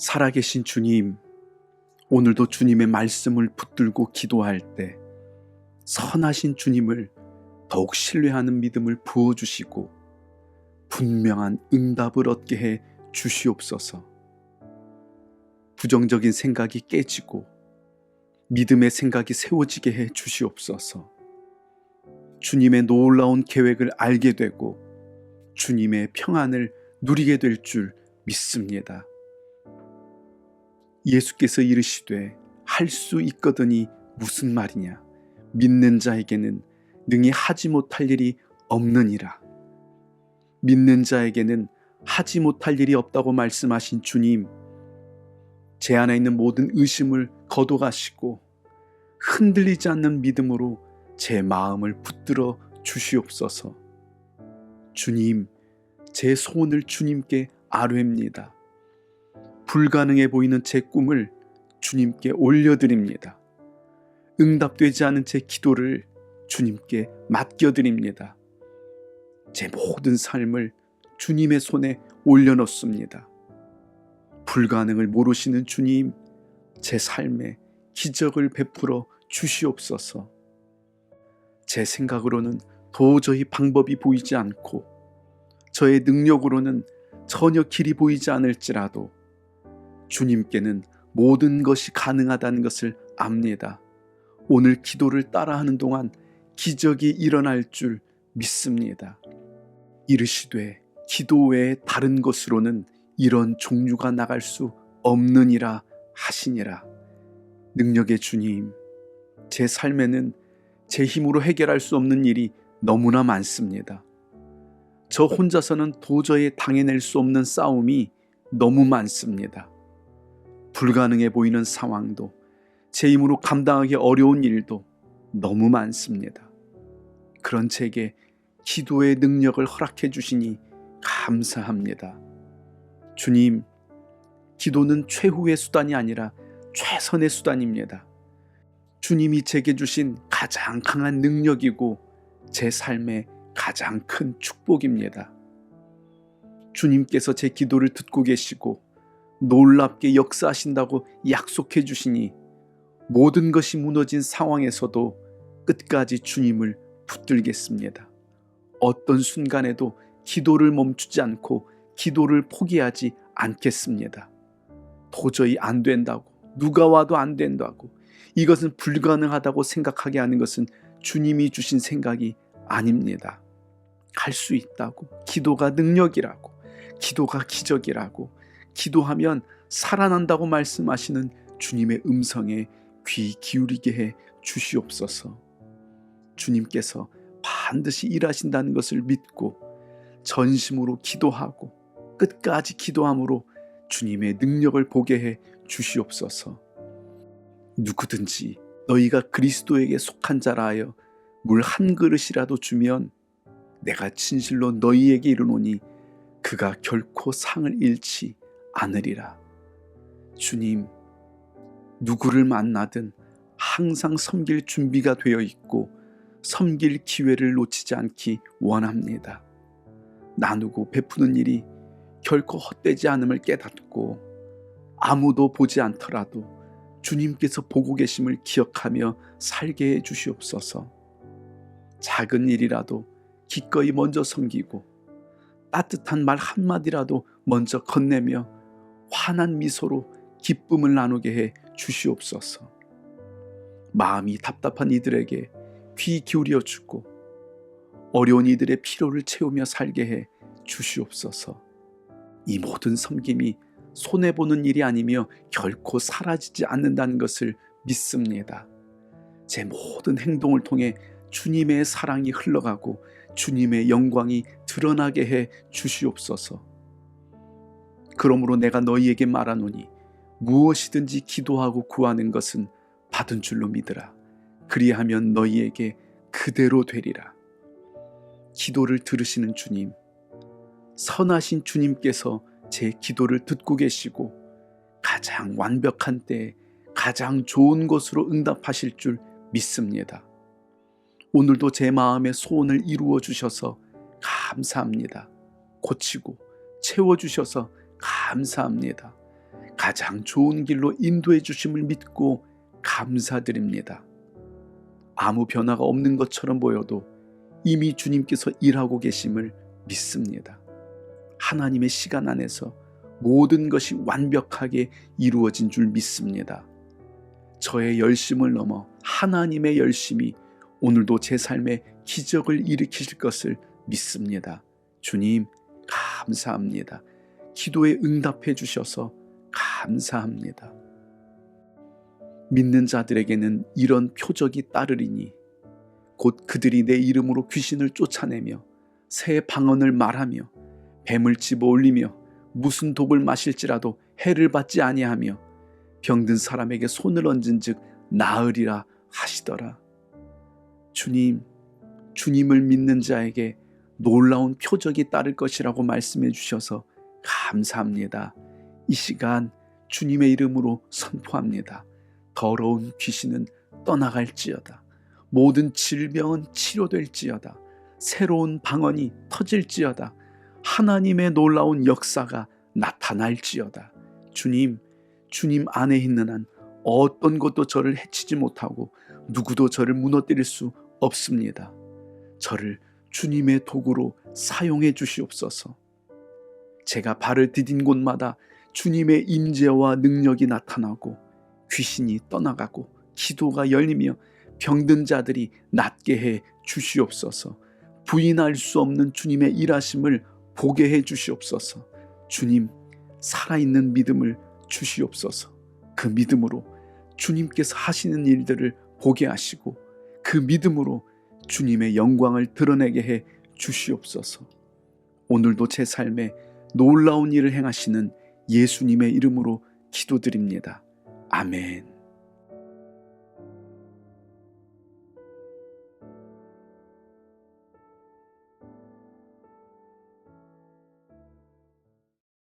살아계신 주님, 오늘도 주님의 말씀을 붙들고 기도할 때 선하신 주님을 더욱 신뢰하는 믿음을 부어주시고 분명한 응답을 얻게 해 주시옵소서. 부정적인 생각이 깨지고 믿음의 생각이 세워지게 해 주시옵소서. 주님의 놀라운 계획을 알게 되고 주님의 평안을 누리게 될 줄 믿습니다. 예수께서 이르시되 할 수 있거든이 무슨 말이냐? 믿는 자에게는 능히 하지 못할 일이 없느니라. 믿는 자에게는 하지 못할 일이 없다고 말씀하신 주님 제 안에 있는 모든 의심을 거둬가시고 흔들리지 않는 믿음으로 제 마음을 붙들어 주시옵소서. 주님 제 소원을 주님께 아뢰입니다. 불가능해 보이는 제 꿈을 주님께 올려드립니다. 응답되지 않은 제 기도를 주님께 맡겨드립니다. 제 모든 삶을 주님의 손에 올려놓습니다. 불가능을 모르시는 주님, 제 삶에 기적을 베풀어 주시옵소서. 제 생각으로는 도저히 방법이 보이지 않고, 저의 능력으로는 전혀 길이 보이지 않을지라도, 주님께는 모든 것이 가능하다는 것을 압니다. 오늘 기도를 따라하는 동안 기적이 일어날 줄 믿습니다. 이르시되 기도 외에 다른 것으로는 이런 종류가 나갈 수 없느니라 하시니라. 능력의 주님, 제 삶에는 제 힘으로 해결할 수 없는 일이 너무나 많습니다. 저 혼자서는 도저히 당해낼 수 없는 싸움이 너무 많습니다. 불가능해 보이는 상황도 제 힘으로 감당하기 어려운 일도 너무 많습니다. 그런 제게 기도의 능력을 허락해 주시니 감사합니다. 주님, 기도는 최후의 수단이 아니라 최선의 수단입니다. 주님이 제게 주신 가장 강한 능력이고 제 삶의 가장 큰 축복입니다. 주님께서 제 기도를 듣고 계시고 놀랍게 역사하신다고 약속해 주시니 모든 것이 무너진 상황에서도 끝까지 주님을 붙들겠습니다. 어떤 순간에도 기도를 멈추지 않고 기도를 포기하지 않겠습니다. 도저히 안 된다고, 누가 와도 안 된다고, 이것은 불가능하다고 생각하게 하는 것은 주님이 주신 생각이 아닙니다. 할 수 있다고, 기도가 능력이라고, 기도가 기적이라고, 기도하면 살아난다고 말씀하시는 주님의 음성에 귀 기울이게 해 주시옵소서. 주님께서 반드시 일하신다는 것을 믿고 전심으로 기도하고 끝까지 기도함으로 주님의 능력을 보게 해 주시옵소서. 누구든지 너희가 그리스도에게 속한 자라 하여 물 한 그릇이라도 주면 내가 진실로 너희에게 이르노니 그가 결코 상을 잃지 않으리라. 주님, 누구를 만나든 항상 섬길 준비가 되어 있고 섬길 기회를 놓치지 않기 원합니다. 나누고 베푸는 일이 결코 헛되지 않음을 깨닫고 아무도 보지 않더라도 주님께서 보고 계심을 기억하며 살게 해 주시옵소서. 작은 일이라도 기꺼이 먼저 섬기고 따뜻한 말 한마디라도 먼저 건네며 환한 미소로 기쁨을 나누게 해 주시옵소서. 마음이 답답한 이들에게 귀 기울여 주고 어려운 이들의 필요를 채우며 살게 해 주시옵소서. 이 모든 섬김이 손해 보는 일이 아니며 결코 사라지지 않는다는 것을 믿습니다. 제 모든 행동을 통해 주님의 사랑이 흘러가고 주님의 영광이 드러나게 해 주시옵소서. 그러므로 내가 너희에게 말하노니 무엇이든지 기도하고 구하는 것은 받은 줄로 믿으라. 그리하면 너희에게 그대로 되리라. 기도를 들으시는 주님, 선하신 주님께서 제 기도를 듣고 계시고 가장 완벽한 때 가장 좋은 것으로 응답하실 줄 믿습니다. 오늘도 제 마음의 소원을 이루어 주셔서 감사합니다. 고치고 채워 주셔서 감사합니다. 가장 좋은 길로 인도해 주심을 믿고 감사드립니다. 아무 변화가 없는 것처럼 보여도 이미 주님께서 일하고 계심을 믿습니다. 하나님의 시간 안에서 모든 것이 완벽하게 이루어진 줄 믿습니다. 저의 열심을 넘어 하나님의 열심이 오늘도 제 삶에 기적을 일으키실 것을 믿습니다. 주님, 감사합니다. 기도에 응답해 주셔서 감사합니다. 믿는 자들에게는 이런 표적이 따르리니 곧 그들이 내 이름으로 귀신을 쫓아내며 새 방언을 말하며 뱀을 집어 올리며 무슨 독을 마실지라도 해를 받지 아니하며 병든 사람에게 손을 얹은즉 나으리라 하시더라. 주님, 주님을 믿는 자에게 놀라운 표적이 따를 것이라고 말씀해 주셔서 감사합니다. 이 시간 주님의 이름으로 선포합니다. 더러운 귀신은 떠나갈지어다. 모든 질병은 치료될지어다. 새로운 방언이 터질지어다. 하나님의 놀라운 역사가 나타날지어다. 주님, 주님 안에 있는 한 어떤 것도 저를 해치지 못하고 누구도 저를 무너뜨릴 수 없습니다. 저를 주님의 도구로 사용해 주시옵소서. 제가 발을 디딘 곳마다 주님의 임재와 능력이 나타나고 귀신이 떠나가고 기도가 열리며 병든 자들이 낫게 해 주시옵소서. 부인할 수 없는 주님의 일하심을 보게 해 주시옵소서. 주님, 살아있는 믿음을 주시옵소서. 그 믿음으로 주님께서 하시는 일들을 보게 하시고 그 믿음으로 주님의 영광을 드러내게 해 주시옵소서. 오늘도 제 삶에 놀라운 일을 행하시는 예수님의 이름으로 기도드립니다. 아멘.